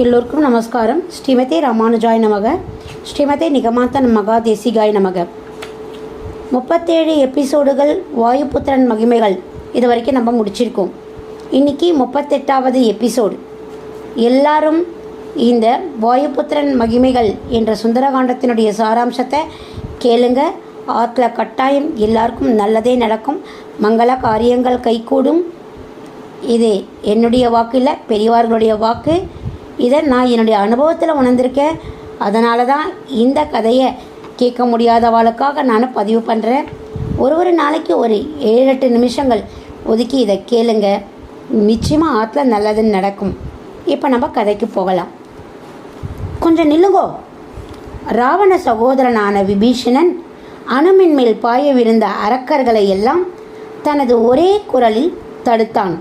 எல்லோருக்கும் நமஸ்காரம். ஸ்ரீமதி ராமானுஜாய் நமக. ஸ்ரீமதி நிகமாத்தன் மகா தேசிகாய் நமக. முப்பத்தேழு எபிசோடுகள் வாயுபுத்திரன் மகிமைகள் இது வரைக்கும் நம்ம முடிச்சிருக்கோம். இன்னைக்கு முப்பத்தெட்டாவது எபிசோடு. எல்லாரும் இந்த வாயுபுத்திரன் மகிமைகள் என்ற சுந்தரகாண்டத்தினுடைய சாராம்சத்தை கேளுங்க. ஆற்றுல கட்டாயம் எல்லாருக்கும் நல்லதே நடக்கும். மங்கள காரியங்கள் கைகூடும். இது என்னுடைய வாக்கு இல்லை பெரியவார்களுடைய வாக்கு. இதை நான் என்னுடைய அனுபவத்தில் உணர்ந்திருக்கேன். அதனால தான் இந்த கதையை கேட்க முடியாதவளுக்காக நான் பதிவு பண்ணுறேன் ஒரு ஒரு நாளைக்கு ஒரு ஏழு எட்டு நிமிஷங்கள் ஒதுக்கி இதை கேளுங்க. நிச்சயமாக ஆற்றுல நல்லதுன்னு நடக்கும். இப்போ நம்ம கதைக்கு போகலாம். கொஞ்சம் நில்லுங்கோ. ராவண சகோதரனான விபீஷணன் அணுமின் மேல் பாயவிருந்த அரக்கர்களை எல்லாம் தனது ஒரே குரலில் தடுத்தான்.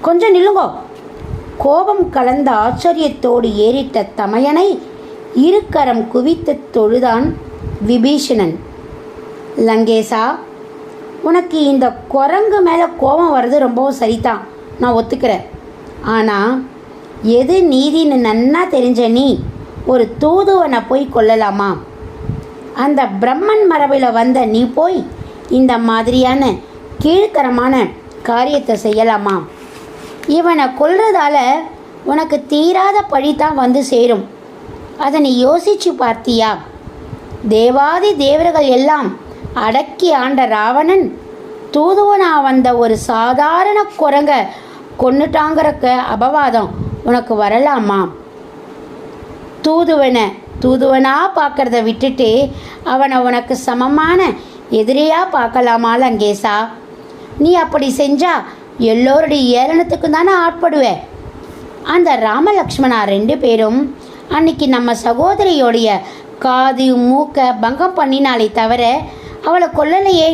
கொஞ்சம் நில்லுங்கோ. கோபம் கலந்த ஆச்சரியத்தோடு ஏறிட்ட தமையனை இருக்கரம் குவித்து தொழுதான் விபீஷணன். லங்கேசா உனக்கு இந்த குரங்கு மேலே கோபம் வர்றது ரொம்பவும் சரிதான். நான் ஒத்துக்கிறேன். ஆனால் எது நீதின்னு நன்னா தெரிஞ்ச நீ ஒரு தூதுவனை போய் கொல்லலாமா? அந்த பிரம்மன் மரபில் வந்த நீ போய் இந்த மாதிரியான கீழ்த்தரமான காரியத்தை செய்யலாமா? இவனை கொல்றதால உனக்கு தீராத பழி தான் வந்து சேரும். அதை நீ யோசிச்சு பார்த்தியா? தேவாதி தேவர்கள் எல்லாம் அடக்கி ஆண்ட ராவணன் தூதுவனா வந்த ஒரு சாதாரண குரங்க கொன்னுட்டாங்கிறக்க அபவாதம் உனக்கு வரலாமா? தூதுவனை தூதுவனா பார்க்கறத விட்டுட்டு அவனை உனக்கு சமமான எதிரியாக பார்க்கலாமா லங்கேசா? நீ அப்படி செஞ்சா எல்லோருடைய ஏளனத்துக்கும் தானே ஆட்படுவேன். அந்த ராமலக்ஷ்மணா ரெண்டு பேரும் அன்னைக்கு நம்ம சகோதரியோடைய காது மூக்க பங்கம் பண்ணினாலே தவிர அவளை கொல்லலையே.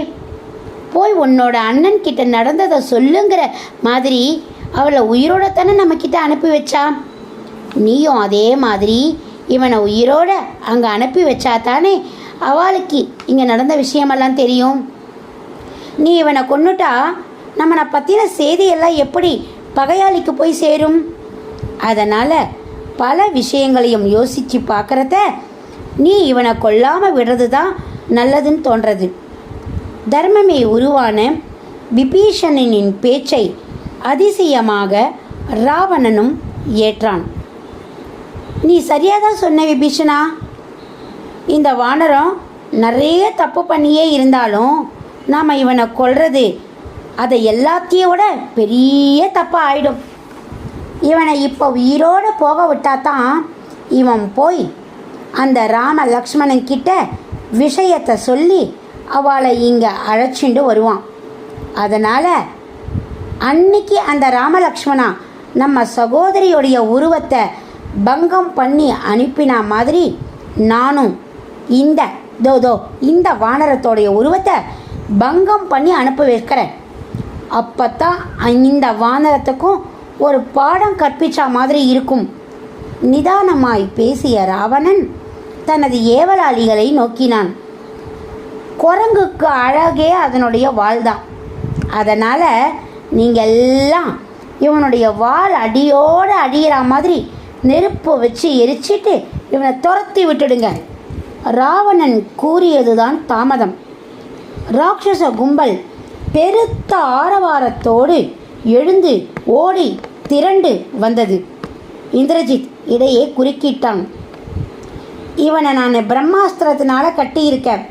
போய் உன்னோட அண்ணன் கிட்ட நடந்ததை சொல்லுங்கிற மாதிரி அவளை உயிரோட தானே நம்மக்கிட்ட அனுப்பி வச்சா? நீயும் அதே மாதிரி இவனை உயிரோட அங்கே அனுப்பி வச்சா தானே அவளுக்கு இங்கே நடந்த விஷயமெல்லாம் தெரியும். நீ இவனை கொண்டுட்டா நம்மளை பற்றின செய்தியெல்லாம் எப்படி பகையாளிக்கு போய் சேரும்? அதனால் பல விஷயங்களையும் யோசித்து பார்க்குறத நீ இவனை கொல்லாமல் விடுறது தான் நல்லதுன்னு தோன்றது. தர்மமே உருவான விபீஷணனின் பேச்சை அதிசயமாக ராவணனும் ஏற்றான். நீ சரியாக தான் சொன்ன விபீஷணா? இந்த வானரம் நிறைய தப்பு பண்ணியே இருந்தாலும் நாம் இவனை கொல்றது அதை எல்லாத்தையும் விட பெரிய தப்பாக ஆயிடும் இவனை இப்போ உயிரோடு போக விட்டா தான் இவன் போய் அந்த ராம லக்ஷ்மணன்கிட்ட விஷயத்தை சொல்லி அவளை இங்கே அழைச்சிண்டு வருவான். அதனால் அன்னைக்கு அந்த ராமலக்ஷ்மணா நம்ம சகோதரியுடைய உருவத்தை பங்கம் பண்ணி அனுப்பினா மாதிரி நானும் இந்த தோ தோ இந்த வானரத்தோடைய உருவத்தை பங்கம் பண்ணி அனுப்ப வைக்கிறேன். அப்போ தான் இந்த வானரத்துக்கும் ஒரு பாடம் கற்பிச்சா மாதிரி இருக்கும். நிதானமாய் பேசிய ராவணன் தனது ஏவலாளிகளை நோக்கினான். குரங்குக்கு அழகே அதனுடைய வால் தான் அதனால் நீங்கள் எல்லாம் இவனுடைய வால் அடியோடு அடிகிற மாதிரி நெருப்பு வச்சு எரிச்சிட்டு இவனை துரத்தி விட்டுடுங்க. ராவணன் கூறியதுதான் தாமதம். ராட்சச கும்பல் பெருத்த ஆரவாரத்தோடு எழுந்து ஓடி திரண்டு வந்தது. இந்திரஜித் இடையே குறுக்கிட்டான். இவனை நான் பிரம்மாஸ்திரத்தினால கட்டியிருக்கேன்.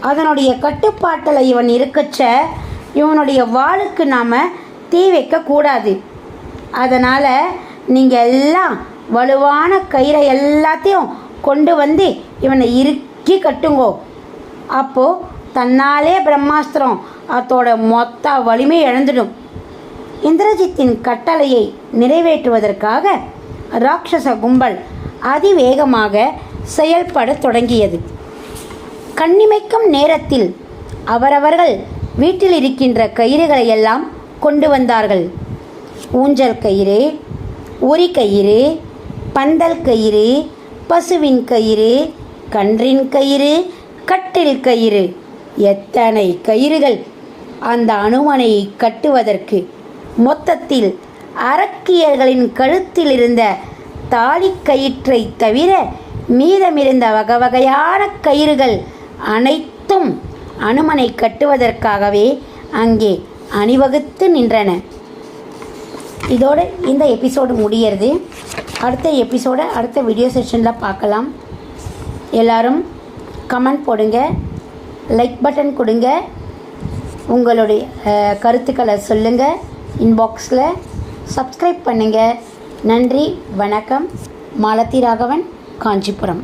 அதனுடைய கட்டுப்பாட்டில் இவன் இருக்கச்ச இவனுடைய வாளுக்கு நாம் தீ வைக்கக்கூடாது அதனால் நீங்கள் எல்லாம் வலுவான கயிறை எல்லாத்தையும் கொண்டு வந்து இவனை இறுக்கி கட்டுங்கோ. அப்போது தன்னாலே பிரம்மாஸ்திரம். அதோட மொத்த வலிமை இழந்துடும். இந்திரஜித்தின் கட்டளையை நிறைவேற்றுவதற்காக ராட்சச கும்பல் அதிவேகமாக செயல்படத் தொடங்கியது. கண்ணிமைக்கும் நேரத்தில் அவரவர்கள் வீட்டில் இருக்கின்ற கயிறுகளை எல்லாம் கொண்டு வந்தார்கள். ஊஞ்சல் கயிறு உரி கயிறு பந்தல் கயிறு பசுவின் கயிறு கன்றின் கயிறு கட்டில் கயிறு. எத்தனை கயிறுகள் அந்த அனுமனை கட்டுவதற்கு? மொத்தத்தில் அரக்கியர்களின் கழுத்தில் இருந்த தாலி கயிற்றை தவிர மீதமிருந்த வகை வகையான கயிறுகள் அனைத்தும் அனுமனை கட்டுவதற்காகவே அங்கே அணிவகுத்து நின்றன. இதோடு இந்த எபிசோடு முடியறது. அடுத்த எபிசோடை அடுத்த வீடியோ செஷனில் பார்க்கலாம். எல்லாரும் கமெண்ட் போடுங்க. லைக் பட்டன் கொடுங்க. உங்களுடைய கருத்துக்களை சொல்லுங்கள் இன்பாக்ஸில் சப்ஸ்கிரைப் பண்ணுங்கள் நன்றி வணக்கம். மாலதி ராகவன் காஞ்சிபுரம்.